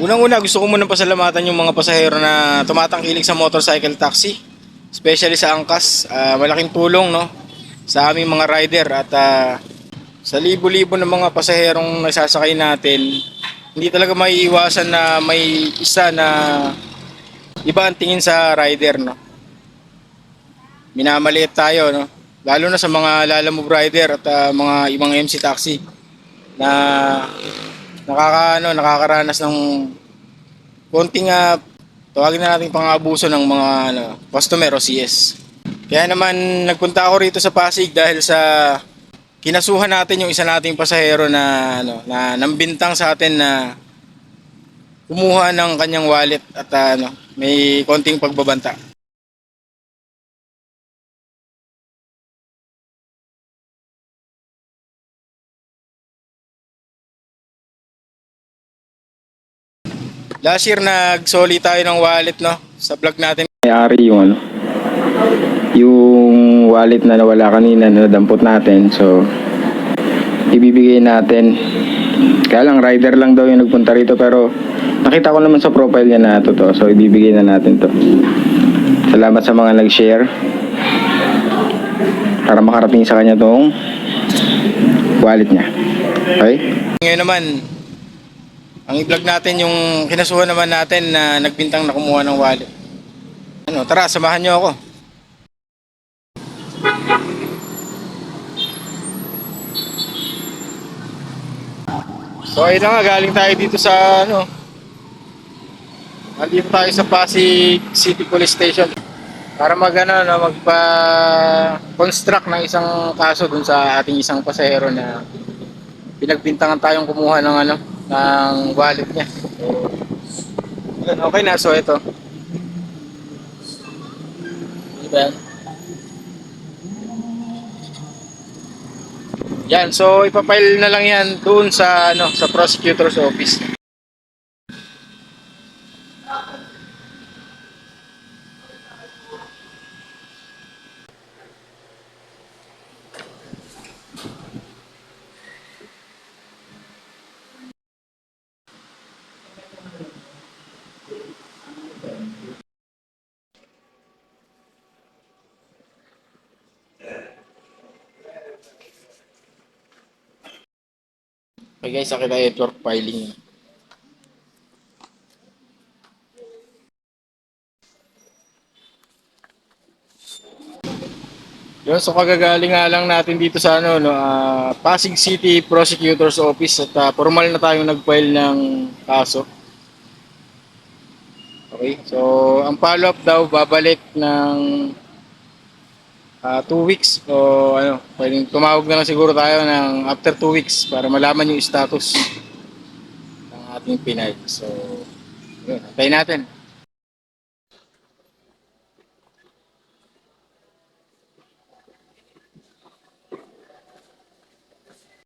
Unang-una, gusto ko munang pasalamatan yung mga pasahero na tumatangkilik sa motorcycle taxi. Especially sa angkas. Ah, malaking tulong no, sa aming mga rider at ah, sa libo-libo ng mga pasaherong nagsasakay natin, hindi talaga may iwasan na may isa na iba ang tingin sa rider. No? Minamaliit tayo. No? Lalo na sa mga lalamove rider at ah, mga ibang MC taxi na nakaka ano, nakakaranas ng konting uh, tawagin na natin pang-abuso ng mga ano, customer o CS. Kaya naman nagpunta ako rito sa Pasig dahil sa kinasuhan natin yung isa nating pasahero na ano na nambintang sa atin na kumuha ng kanyang wallet at ah, ano may konting pagbabanta. Last year nag-soli tayo ng wallet no sa vlog natin. may-ari yung ano, yung wallet na nawala kanina na nadampot natin. So, ibibigay natin. Kaya lang, rider lang daw yung nagpunta rito pero nakita ko naman sa profile niya na totoo. So, ibibigay na natin to. Salamat sa mga nag-share para makarating sa kanya tong wallet niya. Okay? Ngayon naman, ang i-vlog natin yung kinasuhan naman natin na nagbintang na kumuha ng wallet. Ano, tara, samahan nyo ako. So ayun na nga, galing tayo dito sa ano, nandito tayo sa Pasig City Police Station para mag ano, no, magpa-construct ng isang kaso dun sa ating isang pasahero na pinagbintangan tayong kumuha ng ano ng wallet niya. So, yun, okay na so ito. Diba? Yan, so ipapile na lang yan doon sa ano sa prosecutor's office. Okay guys, akin na network filing. Yun, so kagagaling nga lang natin dito sa ano, no, ah, Pasig City Prosecutor's Office at ah, formal na tayong nag-file ng kaso. Okay, so ang follow-up daw babalik ng ah, two weeks o ano, pwedeng tumawag na lang siguro tayo ng after two weeks para malaman yung status ng ating Pinay. So, yun, antayin natin.